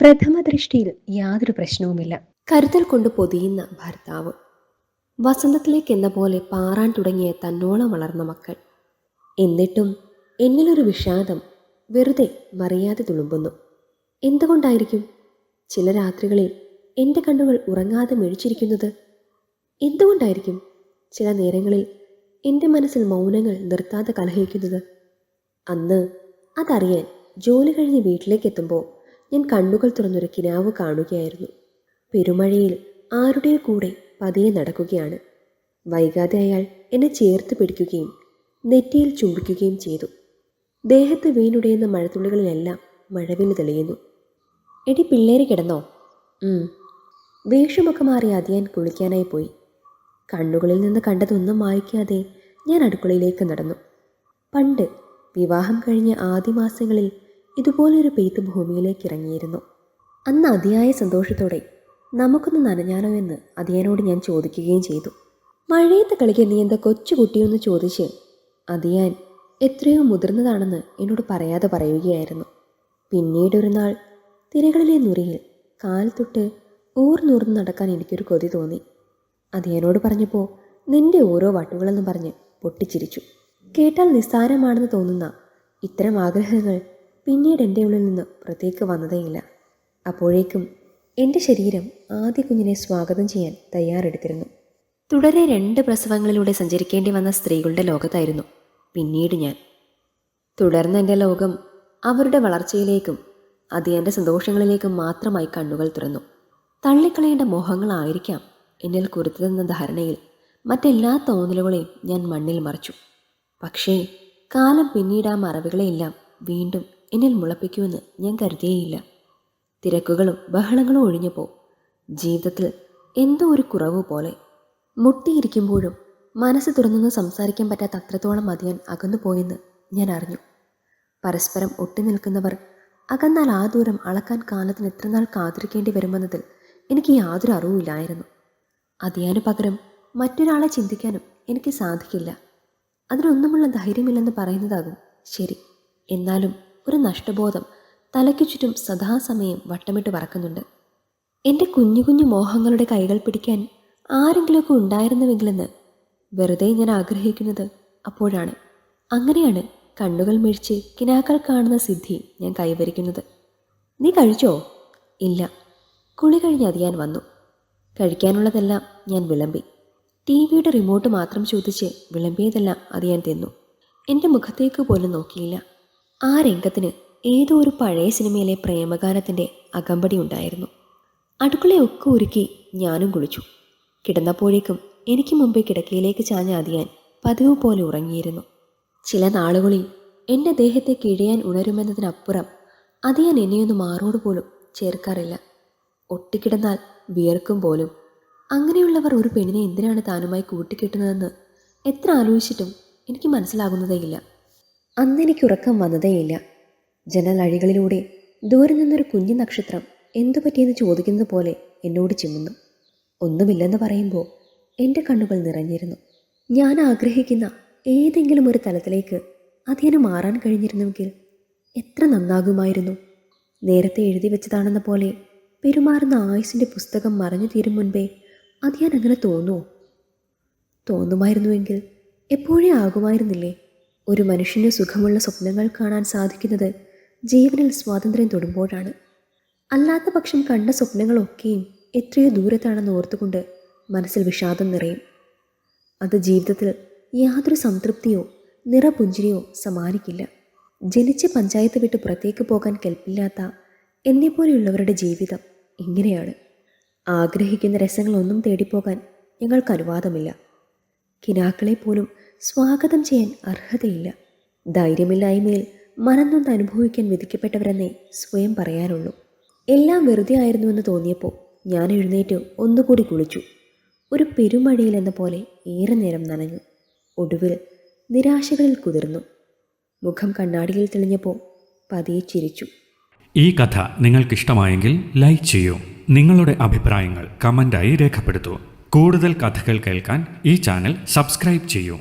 പ്രഥമ ദൃഷ്ടിയിൽ യാതൊരു പ്രശ്നവുമില്ല. കരുതൽ കൊണ്ട് പൊതിയുന്ന ഭർത്താവ്. വസന്തത്തിലേക്ക് എന്ന പോലെ പാറാൻ തുടങ്ങിയ തന്നോളം വളർന്ന മക്കൾ. എന്നിട്ടും എന്നിലൊരു വിഷാദം വെറുതെ മറിയാതെ തുളുമ്പുന്നു. എന്തുകൊണ്ടായിരിക്കും? ചില രാത്രികളിൽ എന്റെ കണ്ണുകൾ ഉറങ്ങാതെ മെഴിച്ചിരിക്കുന്നത് എന്തുകൊണ്ടായിരിക്കും? ചില നേരങ്ങളിൽ എന്റെ മനസ്സിൽ മൗനങ്ങൾ നിർത്താതെ കലഹിക്കുന്നത്. അന്ന് അതറിയാൻ ജോലി കഴിഞ്ഞ് വീട്ടിലേക്ക് എത്തുമ്പോൾ ഞാൻ കണ്ണുകൾ തുറന്നൊരു കിനാവ് കാണുകയായിരുന്നു. പെരുമഴയിൽ ആരുടെ കൂടെ പതിയെ നടക്കുകയാണ്. വൈകാതെ അയാൾ എന്നെ ചേർത്ത് പിടിക്കുകയും നെറ്റിയിൽ ചുംബിക്കുകയും ചെയ്തു. ദേഹത്ത് വീണുടയുന്ന മഴത്തുള്ളികളിലെല്ലാം മഴവിൽ തെളിയുന്നു. എടി പിള്ളേര് കിടന്നോ. വേഷമൊക്കെ മാറി അതിയാൻ കുളിക്കാനായി പോയി. കണ്ണുകളിൽ നിന്ന് കണ്ടതൊന്നും വായിക്കാതെ ഞാൻ അടുക്കളയിലേക്ക് നടന്നു. പണ്ട് വിവാഹം കഴിഞ്ഞ ആദ്യ മാസങ്ങളിൽ ഇതുപോലൊരു പെയ്ത്ത് ഭൂമിയിലേക്ക് ഇറങ്ങിയിരുന്നു അന്ന് അതിയായ സന്തോഷത്തോടെ നമുക്കൊന്ന് നനഞ്ഞാലോ എന്ന് അതിയാനോട് ഞാൻ ചോദിക്കുകയും ചെയ്തു. മഴയത്ത് കളിക്കാൻ നീ എന്താ കൊച്ചുകുട്ടിയൊന്ന് ചോദിച്ച്? അതിയാൻ എത്രയോ മുതിർന്നതാണെന്ന് എന്നോട് പറയാതെ പറയുകയായിരുന്നു. പിന്നീടൊരു നാൾ തിരകളിലെ നുരയിൽ കാൽ തൊട്ട് ഊർന്നൂർന്ന് നടക്കാൻ എനിക്കൊരു കൊതി തോന്നി. അതിയനോട് പറഞ്ഞപ്പോൾ നിന്റെ ഓരോ വട്ടുകളെന്ന് പറഞ്ഞ് പൊട്ടിച്ചിരിച്ചു. കേട്ടാൽ നിസ്സാരമാണെന്ന് തോന്നുന്ന ഇത്തരം ആഗ്രഹങ്ങൾ പിന്നീട് എന്റെ ഉള്ളിൽ നിന്ന് പുറത്തേക്ക് വന്നതേയില്ല അപ്പോഴേക്കും എന്റെ ശരീരം ആദ്യ കുഞ്ഞിനെ സ്വാഗതം ചെയ്യാൻ തയ്യാറെടുത്തിരുന്നു. തുടരെ രണ്ട് പ്രസവങ്ങളിലൂടെ സഞ്ചരിക്കേണ്ടി വന്ന സ്ത്രീകളുടെ ലോകത്തായിരുന്നു പിന്നീട് ഞാൻ. തുടർന്ന് എന്റെ ലോകം അവരുടെ വളർച്ചയിലേക്കും അതിയന്റെ സന്തോഷങ്ങളിലേക്കും മാത്രമായി കണ്ണുകൾ തുറന്നു. തള്ളിക്കളയേണ്ട മോഹങ്ങളായിരിക്കാം എന്നിൽ കുരുത്തതെന്ന ധാരണയിൽ മറ്റെല്ലാ തോന്നലുകളെയും ഞാൻ മണ്ണിൽ മറിച്ചു. പക്ഷേ കാലം പിന്നീട് ആ മറവികളെയെല്ലാം വീണ്ടും എന്നിൽ മുളപ്പിക്കുമെന്ന് ഞാൻ കരുതിയേയില്ല. തിരക്കുകളും ബഹളങ്ങളും ഒഴിഞ്ഞപ്പോൾ ജീവിതത്തിൽ എന്തോ ഒരു കുറവ് പോലെ മുട്ടിയിരിക്കുമ്പോഴും മനസ്സ് തുറന്നൊന്ന് സംസാരിക്കാൻ പറ്റാത്ത അത്രത്തോളം മതിയാൻ അകന്നുപോയെന്ന് ഞാൻ അറിഞ്ഞു. പരസ്പരം ഒട്ടി നിൽക്കുന്നവർ അകന്നാൽ ആ ദൂരം അളക്കാൻ കാലത്തിന് എത്രനാൾ കാത്തിരിക്കേണ്ടി വരുമെന്നതിൽ എനിക്ക് യാതൊരു അറിവുമില്ലായിരുന്നു. അതിയാന് പകരം മറ്റൊരാളെ ചിന്തിക്കാനും എനിക്ക് സാധിക്കില്ല. അതിനൊന്നുമുള്ള ധൈര്യമില്ലെന്ന് പറയുന്നതാകും ശരി. എന്നാലും ഒരു നഷ്ടബോധം തലയ്ക്കു ചുറ്റും സദാസമയം വട്ടമിട്ട് പറക്കുന്നുണ്ട്. എന്റെ കുഞ്ഞു കുഞ്ഞു മോഹങ്ങളുടെ കൈകൾ പിടിക്കാൻ ആരെങ്കിലുമൊക്കെ ഉണ്ടായിരുന്നുവെങ്കിലെന്ന് വെറുതെ ഞാൻ ആഗ്രഹിക്കുന്നത് അപ്പോഴാണ്. അങ്ങനെയാണ് കണ്ണുകൾ മിഴിച്ച് കിനാക്കൾ കാണുന്ന സിദ്ധി ഞാൻ കൈവരിക്കുന്നത്. നീ കഴിച്ചോ? ഇല്ല. കുളി കഴിഞ്ഞ് അതിയാൻ വന്നു. കഴിക്കാനുള്ളതെല്ലാം ഞാൻ വിളമ്പി. ടി വിയുടെ റിമോട്ട് മാത്രം ചോദിച്ച് വിളമ്പിയതെല്ലാം അത് ഞാൻ തിന്നു. എന്റെ മുഖത്തേക്ക് പോലും നോക്കിയില്ല. ആ രംഗത്തിന് ഏതോ ഒരു പഴയ സിനിമയിലെ പ്രേമഗാനത്തിന്റെ അകമ്പടി ഉണ്ടായിരുന്നു. അടുക്കളയൊക്കെ ഒരുക്കി ഞാനും കുളിച്ചു. കിടന്നപ്പോഴേക്കും എനിക്ക് മുമ്പേ കിടക്കയിലേക്ക് ചാഞ്ഞ അതിയാൻ പതിവ് പോലെ ഉറങ്ങിയിരുന്നു. ചില നാളുകളിൽ എന്റെ ദേഹത്തെ കിഴയാൻ ഉണരുമെന്നതിനപ്പുറം അതിയാൻ എന്നെയൊന്ന് മാറോട് പോലും ചേർക്കാറില്ല. ഒട്ടിക്കിടന്നാൽ വിയർക്കും പോലും. അങ്ങനെയുള്ളവർ ഒരു പെണ്ണിനെ എന്തിനാണ് താനുമായി കൂട്ടിക്കെട്ടുന്നതെന്ന് എത്ര ആലോചിച്ചിട്ടും എനിക്ക് മനസ്സിലാകുന്നതേയില്ല. അന്ന് എനിക്ക് ഉറക്കം വന്നതേയില്ല. ജനലഴികളിലൂടെ ദൂരെ നിന്നൊരു കുഞ്ഞു നക്ഷത്രം എന്തു പറ്റിയെന്ന് ചോദിക്കുന്നത് പോലെ എന്നോട് ചിമ്മുന്നു. ഒന്നുമില്ലെന്ന് പറയുമ്പോൾ എന്റെ കണ്ണുകൾ നിറഞ്ഞിരുന്നു. ഞാൻ ആഗ്രഹിക്കുന്ന ഏതെങ്കിലും ഒരു തലത്തിലേക്ക് അതിന് മാറാൻ കഴിഞ്ഞിരുന്നുവെങ്കിൽ എത്ര നന്നാകുമായിരുന്നു. നേരത്തെ എഴുതി വെച്ചതാണെന്ന പോലെ പെരുമാറുന്ന ആയുസിന്റെ പുസ്തകം മറഞ്ഞു തീരും മുൻപേ അത് ഞാൻ അങ്ങനെ തോന്നുമോ തോന്നുമായിരുന്നുവെങ്കിൽ എപ്പോഴേ ആകുമായിരുന്നില്ലേ? ഒരു മനുഷ്യന് സുഖമുള്ള സ്വപ്നങ്ങൾ കാണാൻ സാധിക്കുന്നത് ജീവനിൽ സ്വാതന്ത്ര്യം തൊടുമ്പോഴാണ്. അല്ലാത്ത പക്ഷം കണ്ട സ്വപ്നങ്ങളൊക്കെയും എത്രയോ ദൂരത്താണെന്ന് ഓർത്തുകൊണ്ട് മനസ്സിൽ വിഷാദം നിറയും. അത് ജീവിതത്തിൽ യാതൊരു സംതൃപ്തിയോ നിറപുഞ്ചിരിയോ സമ്മാനിക്കില്ല ജനിച്ച പഞ്ചായത്ത് വിട്ട് പുറത്തേക്ക് പോകാൻ കെൽപ്പില്ലാത്ത എന്നെപ്പോലെയുള്ളവരുടെ ജീവിതം ഇങ്ങനെയാണ്. ആഗ്രഹിക്കുന്ന രസങ്ങളൊന്നും തേടിപ്പോകാൻ ഞങ്ങൾക്ക് അനുവാദമില്ല. കിനാക്കളെ പോലും സ്വാഗതം ചെയ്യാൻ അർഹതയില്ല. ധൈര്യമില്ലായ്മയിൽ മനംനൊന്ന് അനുഭവിക്കാൻ വിധിക്കപ്പെട്ടവരെന്നേ സ്വയം പറയാനുള്ളൂ. എല്ലാം വെറുതെ ആയിരുന്നുവെന്ന് തോന്നിയപ്പോൾ ഞാൻ എഴുന്നേറ്റ് ഒന്നുകൂടി കുളിച്ചു. ഒരു പെരുമഴയിൽ എന്ന പോലെ ഏറെ നേരം നനഞ്ഞു. ഒടുവിൽ നിരാശകളിൽ കുതിർന്നു. മുഖം കണ്ണാടിയിൽ തെളിഞ്ഞപ്പോൾ പതിയെ ചിരിച്ചു. ഈ കഥ നിങ്ങൾക്കിഷ്ടമായെങ്കിൽ ലൈക്ക് ചെയ്യൂ. നിങ്ങളുടെ അഭിപ്രായങ്ങൾ കമന്റായി രേഖപ്പെടുത്തൂ. കൂടുതൽ കഥകൾ കേൾക്കാൻ ഈ ചാനൽ സബ്സ്ക്രൈബ് ചെയ്യൂ.